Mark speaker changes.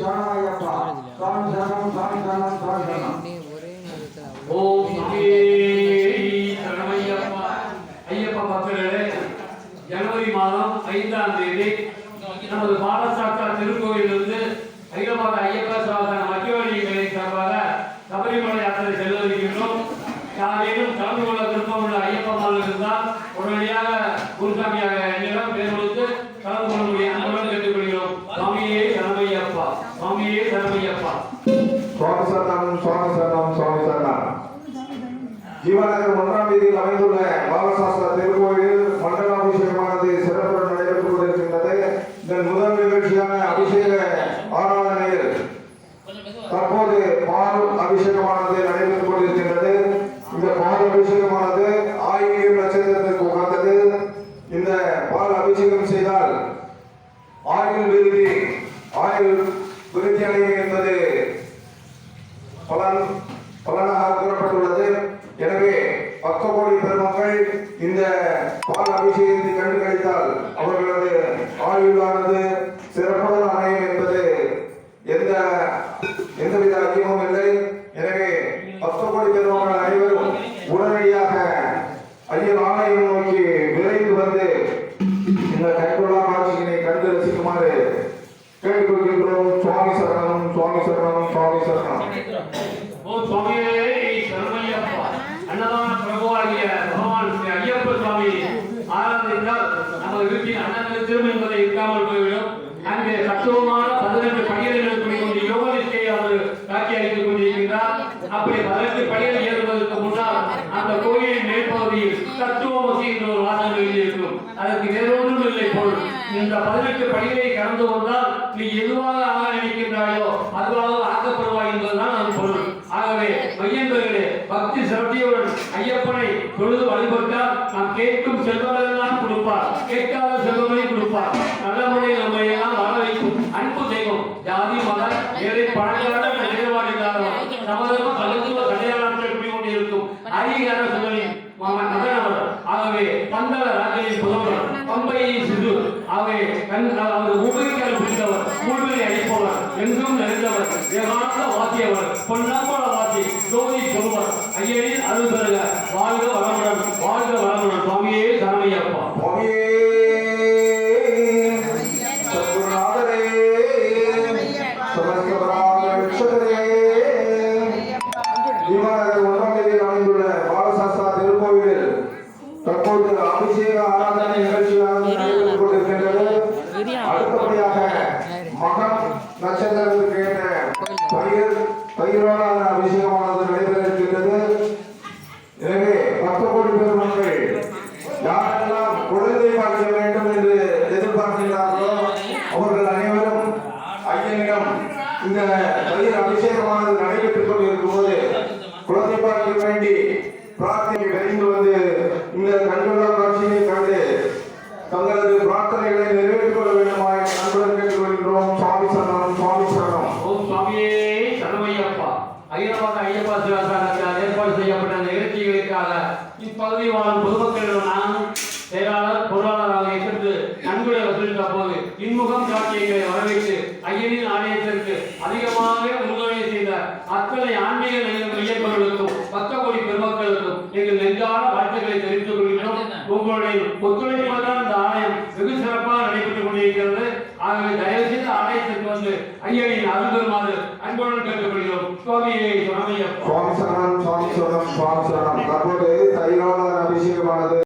Speaker 1: சரணமையப்பா சுவாமி சரணம் சுவாமி சரணம் சுவாமி சரணம்
Speaker 2: ஓம் சரணமையப்பா ஐயப்ப பக்தர்களே ஜனவரி மாதம் ஐந்தாம் தேதி நமது பாலசாக்கா திருக்கோயிலிருந்து ஐயப்பாத ஐயப்ப சாதன மத்தியவழிகளை சார்பாக சபரிமலை யாத்திரை செல்லவிருக்கின்றோம் யாரேனும் கலந்து கொள்ள விருப்பம் உள்ள ஐயப்பமால் இருந்தால் உடனடியாக குருசாமியாக என்னிடம் பேர் கொடுத்து கலந்து கொள்ள முடியும் அன்புடன் கேட்டுக்கொள்கிறோம் சுவாமியே சரணமையப்பா சுவாமியே சரணமையப்பா
Speaker 1: சுவாமி சரணம் சுவாமி சரணம் சுவாமி சரணம் ஜீவநகர் ஒன்றாம் தேதியில் அமைந்துள்ள பாலசாஸ்திர திருக்கோயில் மண்டலாபிஷேகமானது சிறப்புடன் நடைபெற்றுக் கொண்டிருக்கின்றது இதன் முதல் நிகழ்ச்சியான அபிஷேக ஆராதனையில் தற்போது பால் அபிஷேகமானது நடைபெற்றுக் கொண்டிருக்கின்றது இந்த பால் அபிஷேகமானது ஆயிரம் நட்சத்திர அபிஷேகத்தை கண்டு கழித்தால் அவர்களது
Speaker 2: திரும்ப என்பதை இருக்காமல் போய்விடும். அங்கே தத்துவமான பதினெட்டு படிகளை கொண்டு யோக அவர் காட்சி அளித்துக் கொண்டிருக்கின்றார். அப்படி பதினெட்டு படிகள் ஏறுவதற்கு முன்னால் அந்த கோயிலின் மேற்பகுதியில் தத்துவமசி என்ற ஒரு வாசகம் எழுதியிருக்கும் அதற்கு வேறொன்றும் இல்லை பொருள் இந்த பதினெட்டு படிகளை கடந்து கொண்டால் நீ எதுவாக ஆக நினைக்கின்றாயோ அதுவாக ஆக்கப்படுவாய் என்பதுதான் அது பொருள். ஆகவே மையன்பர்களே பக்தி சிரத்தையுடன் ஐயப்பனை தொழுது வழிபட்டால் நாம் கேட்கும் செல்வம் நல்ல முறையில் நம்ம எல்லாம் வர வைக்கும் அன்பு செய்வோம் ஜாதி மத ஏழை பழங்கால நிலைவாடு இல்லாதவர் சமதர்ம கலந்துவ கல்யாணத்தில் குடிக்கொண்டிருக்கும் அதிகார சுதனி மகனவர் ஆகவே பந்தள ராஜையின் புதவர் பம்பையின் சிறு. ஆகவே கண் அவர் உபரிக்கால் பிடித்தவர். கூடுதலை அடிப்பவர். எங்கும் நிறைந்தவர் ஏகாந்த வாசியவர் பொன்னம்பல வாசி ஜோதி சொல்வர் ஐயனில் அருள் பெறுக. வாழ்க வளமுடன் வாழ்க வளமுடன். சுவாமியே தரமையப்பா
Speaker 1: சுவாமியே! பயிரான அபிஷேகமானது நடைபெற இருக்கின்றது எனவே பத்து கோடி பேர் மக்கள் யாரெல்லாம் குழந்தை பார்க்க வேண்டும் என்று எதிர்பார்க்கிறார்களோ அவர்கள் அனைவரும் ஐயனிடம் இந்த பயிர் அபிஷேகமானது நடைபெற்றுக் கொண்டிருக்கும் போது குழந்தை பார்க்க வேண்டி பிரார்த்தனை விரைந்து வந்து இந்த கண்கொள்ளா காட்சியை கண்டு தங்களது பிரார்த்தனைகளை நிறைவேற்றிக் கொள்ள வேண்டுமாய் அன்புடன் கேட்டுக்கொள்கின்றோம் சுவாமி சரணம் சுவாமி சரணம்
Speaker 2: ஓம் சுவாமியே சரணையப்பா ஐயப்பாத ஐயப்பா சிவாசாரத்தால் ஏற்பாடு செய்யப்பட்ட நிகழ்ச்சிகளுக்காக இப்பகுதி வாழும் பொதுமக்களிடம் நானும் செயலாளர் பொருளாளராக ஏற்று நன்கொடை வசூலித்த போது இன்முகம் காட்சியங்களை வரவேற்று ஐயனின் ஆலயத்திற்கு அதிகமாக முன்னுரை செய்த அத்தனை ஆன்மீக மையங்களுக்கும் பக்க கோடி பெருமக்களுக்கும் எங்கள் நெஞ்சான வாழ்த்துக்களை தெரிவித்துக் கொள்கிறோம் உங்களுடைய ஒத்துழைப்பால் தான் இந்த ஆலயம் வெகு சிறப்பாக நடைபெற்றுக் கொண்டிருக்கிறது ஆகவே தயவு செய்து ஆலயத்திற்கு வந்து ஐயனின் அருள் பெறுமாறு அன்புடன் கேட்டுக்கொள்கிறோம் சுவாமியை சுவாமி
Speaker 1: சுவாமி சரணம் சுவாமி சரணம் சுவாமி சரணம் தற்போது